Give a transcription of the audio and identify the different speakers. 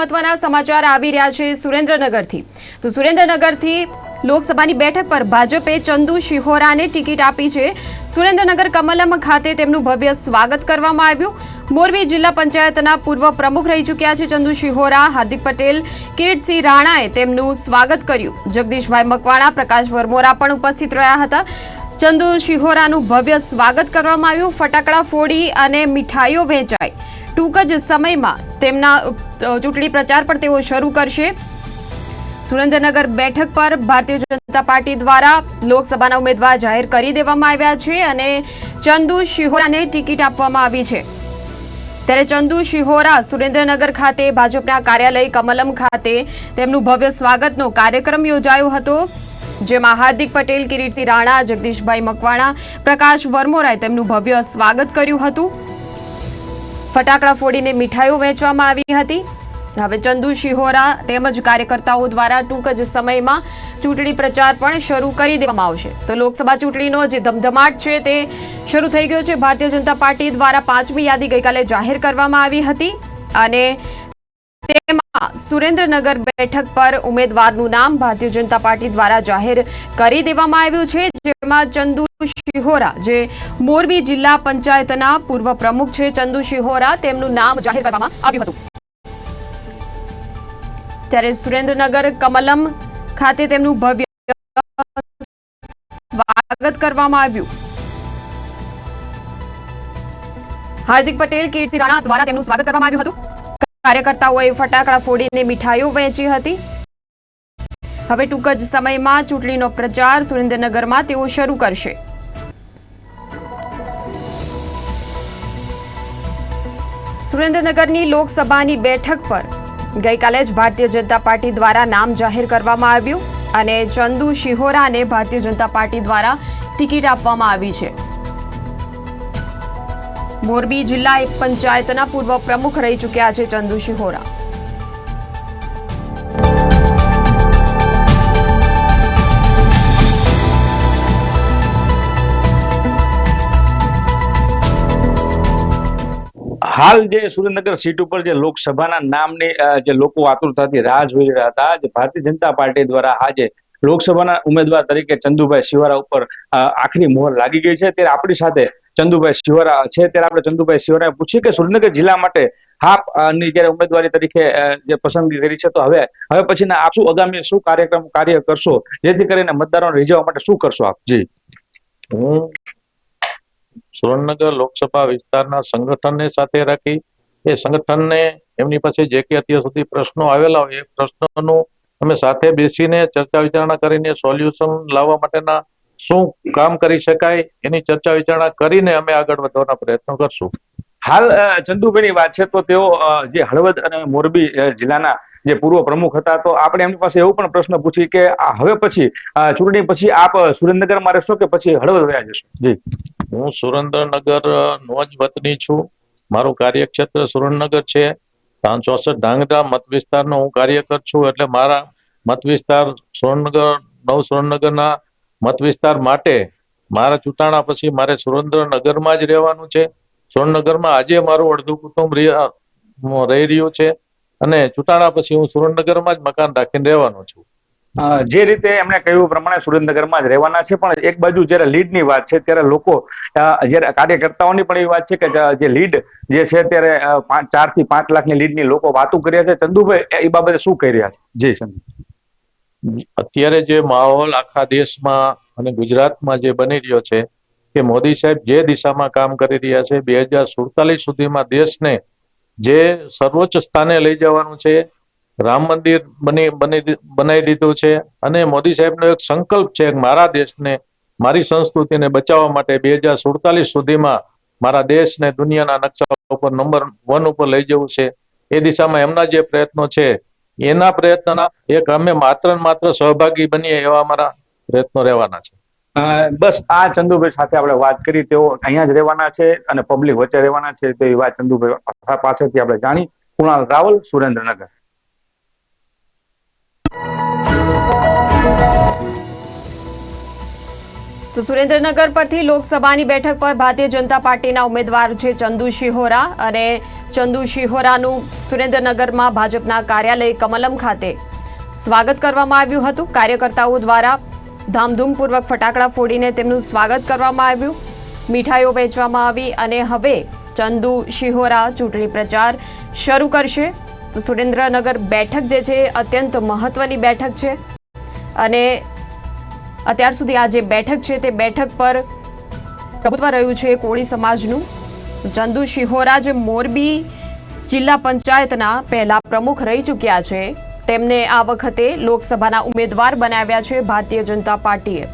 Speaker 1: મહત્વના સમાચાર આવી રહ્યા છે સુરેન્દ્રનગરથી. તો સુરેન્દ્રનગરથી લોકસભાની બેઠક પર ભાજપે ચંદુ શિહોરાને ટિકિટ આપી છે. સુરેન્દ્રનગર કમલમ ખાતે તેમનું ભવ્ય સ્વાગત કરવામાં આવ્યું. મોરબી જિલ્લા પંચાયતના પૂર્વ પ્રમુખ રહી ચૂક્યા છે ચંદુ શિહોરા. હાર્દિક પટેલ, કિરીટસિંહ રાણાએ તેમનું સ્વાગત કર્યું. જગદીશભાઈ મકવાણા, પ્રકાશ વરમોરા પણ ઉપસ્થિત રહ્યા હતા. ચંદુ શિહોરાનું ભવ્ય સ્વાગત કરવામાં આવ્યું. ફટાકડા ફોડી અને મીઠાઈઓ વહેંચાઈ. ટૂંક જ સમયમાં તેમના ચૂંટણી પ્રચાર પણ તેઓ શરૂ કરશે. સુરેન્દ્રનગર બેઠક પર ભારતીય જનતા પાર્ટી દ્વારા લોકસભાના ઉમેદવાર જાહેર કરી દેવામાં આવ્યા છે અને ચંદુ શિહોરાને ટિકિટ આપવામાં આવી છે. ત્યારે ચંદુ શિહોરા સુરેન્દ્રનગર ખાતે ભાજપના કાર્યાલય કમલમ ખાતે તેમનું ભવ્ય સ્વાગતનો કાર્યક્રમ યોજાયો હતો, જેમાં હાર્દિક પટેલ, કિરીટસિંહ રાણા, જગદીશભાઈ મકવાણા, પ્રકાશ વર્મોરાએ તેમનું ભવ્ય સ્વાગત કર્યું હતું. ફટાકડા ફોડીને મીઠાઈઓ વહેંચવામાં આવી હતી. હવે ચંદુ શિહોરા તેમજ કાર્યકર્તાઓ દ્વારા ટૂંક જ સમયમાં ચૂંટણી પ્રચાર પણ શરૂ કરી દેવામાં આવશે. તો લોકસભા ચૂંટણીનો જે ધમધમાટ છે તે શરૂ થઈ ગયો છે. ભારતીય જનતા પાર્ટી દ્વારા પાંચમી યાદી ગઈકાલે જાહેર કરવામાં આવી હતી અને તેમાં સુરેન્દ્રનગર બેઠક પર ઉમેદવારનું નામ ભારતીય જનતા પાર્ટી દ્વારા જાહેર કરી દેવામાં આવ્યું છે. જેમાં ચંદુ શિહોરા, જે મોરબી જિલ્લા પંચાયતના પૂર્વ પ્રમુખ છે. ચંદુ શિહોરા તેમનું નામ જાહેર કરવામાં આવ્યું હતું. ત્યારે સુરેન્દ્રનગર કમલમ ખાતે તેમનું ભવ્ય સ્વાગત કરવામાં આવ્યું. હાર્દિક પટેલ કીર્તિ રાણા દ્વારા તેમનું સ્વાગત કરવામાં આવ્યું હતું. કાર્યકર્તાઓએ ફટાકડા ફોડીને મીઠાઈઓ વહેંચી હતી. હવે ટૂંક જ સમયમાં ચૂંટણીનો પ્રચાર સુરેન્દ્રનગરમાં તેઓ શરૂ કરશે. સુરેન્દ્રનગરની લોકસભાની બેઠક પર ગઈકાલે જ ભારતીય જનતા પાર્ટી દ્વારા નામ જાહેર કરવામાં આવ્યું અને ચંદુ શિહોરાને ભારતીય જનતા પાર્ટી દ્વારા ટિકિટ આપવામાં આવી છે. મોરબી જિલ્લા એક પંચાયતના પૂર્વ પ્રમુખ રહી ચૂક્યા છે ચંદુ શિહોરા.
Speaker 2: હાલ જે સુરેન્દ્રનગર સીટ ઉપર જે લોકસભાના નામની જે લોકો આતુરતાથી રાહ જોઈ રહ્યા હતા જે ભારતીય જનતા પાર્ટી દ્વારા આજે લોકસભાના ઉમેદવાર તરીકે ચંદુભાઈ શિવારા ઉપર આખરી મોહર લાગી ગઈ છે. ત્યારે આપણી સાથે ચંદુભાઈ શિવારા છે. ત્યારે આપણે ચંદુભાઈ શિવારાએ પૂછ્યું કે સુરેન્દ્રનગર જિલ્લા માટે હાપની જયારે ઉમેદવારી તરીકે જે પસંદગી કરી છે, તો હવે હવે પછીના આપ શું આગામી શું કાર્યક્રમ કાર્ય કરશો? જેથી કરીને મતદારોને રીઝવવા માટે શું કરશો આપ? જી.
Speaker 3: હું સુરેન્દ્રનગર લોકસભા વિસ્તારના સંગઠનને સાથે રાખી એ સંગઠનને એમની પાસે જે કે અત્યાર સુધી પ્રશ્નો આવેલા હોય એ પ્રશ્નોનું અમે સાથે બેસીને ચર્ચા વિચારણા કરીને સોલ્યુશન લાવવા માટેના શું કામ કરી શકાય એની ચર્ચા વિચારણા કરીને અમે આગળ વધવાના પ્રયત્નો કરશું.
Speaker 2: હાલ ચંદુભાઈની વાત છે તો તેઓ જે હળવદ અને મોરબી જિલ્લાના જે પૂર્વ પ્રમુખ હતા, તો આપણે એમની પાસે એવું પણ પ્રશ્ન પૂછી કે હવે પછી ચૂંટણી પછી આપ સુરેન્દ્રનગરમાં રહેશો કે પછી હળવદ રહ્યા જશો? જી.
Speaker 3: હું સુરેન્દ્રનગર નો જ વતની છું. મારું કાર્યક્ષેત્ર સુરેન્દ્રનગર છે. ચોસઠ ધાંગધ્રા મત વિસ્તારનો હું કાર્યકર છું, એટલે મારા મત વિસ્તાર સુરેન્દ્રનગર, નવ સુરેન્દ્રનગરના મત વિસ્તાર માટે મારા ચૂંટાણા પછી મારે સુરેન્દ્રનગરમાં જ રહેવાનું છે. સુરેન્દ્રનગરમાં આજે મારું અડધું કુટુંબ રહી રહ્યું છે. અને ચૂંટાણા પછી હું સુરેન્દ્રનગરમાં જ મકાન રાખીને રહેવાનો છું.
Speaker 2: જે રીતે એમણે કહ્યું પ્રમાણે સુરેન્દ્રનગરમાં જ રહેવાના છે પણ એક બાજુ જ્યારે લીડની વાત છે ત્યારે લોકો જ્યારે કાર્યકર્તાઓની પણ એવી વાત છે કે જે લીડ જે છે ત્યારે પાંચ- ચારથી પાંચ લાખની લીડની લોકો વાતો કરી રહ્યા છે. ચંદુભાઈ એ- એ બાબતે શું કહી રહ્યા છે? જી ચંદુ
Speaker 3: અત્યારે જે માહોલ આખા દેશમાં અને ગુજરાતમાં જે બની રહ્યો છે કે મોદી સાહેબ જે દિશામાં કામ કરી રહ્યા છે બે હજાર સુડતાલીસ સુધીમાં દેશને જે સર્વોચ્ચ સ્થાને લઈ જવાનું છે. રામ મંદિર બની બની, બનાવી દીધું છે. અને મોદી સાહેબનો એક સંકલ્પ છે, મારા દેશને, મારી સંસ્કૃતિને બચાવવા માટે બે હજાર સુડતાલીસ સુધીમાં મારા દેશને દુનિયાના નકશા ઉપર નંબર વન ઉપર લઈ જવું છે. એ દિશામાં એમના જે પ્રયત્નો છે, એના પ્રયત્નના એક અમે માત્ર ને માત્ર સહભાગી બનીએ એવા અમારા પ્રયત્નો રહેવાના છે.
Speaker 2: બસ આ ચંદુભાઈ સાથે આપણે વાત કરી. તેઓ અહીંયા જ રહેવાના છે અને પબ્લિક વચ્ચે રહેવાના છે. તેવી વાત ચંદુભાઈ પાસેથી આપણે જાણી. કુણાલ રાવલ, સુરેન્દ્રનગર.
Speaker 1: તો સુરેન્દ્રનગર પરથી લોકસભાની બેઠક પર ભારતીય જનતા પાર્ટીના ઉમેદવાર છે ચંદુ શિહોરા અને ચંદુ શિહોરાનું સુરેન્દ્રનગરમાં ભાજપના કાર્યાલય કમલમ ખાતે સ્વાગત કરવામાં આવ્યું હતું. કાર્યકર્તાઓ દ્વારા ધામધૂમપૂર્વક ફટાકડા ફોડીને તેમનું સ્વાગત કરવામાં આવ્યું. મીઠાઈઓ વેચવામાં આવી અને હવે ચંદુ, શિહોરા ચૂંટણી પ્રચાર શરૂ કરશે. તો સુરેન્દ્રનગર બેઠક જે છે, અત્યંત મહત્વની બેઠક છે. અને અત્યાર સુધી આ જે બેઠક છે, તે બેઠક પર પ્રભુત્વ રહ્યું છે કોળી સમાજનું. ચંદુ, શિહોરા જે મોરબી જિલ્લા પંચાયતના પહેલા પ્રમુખ રહી ચૂક્યા છે તેમને આ વખતે લોકસભાના ઉમેદવાર બનાવ્યા છે ભારતીય જનતા પાર્ટીએ.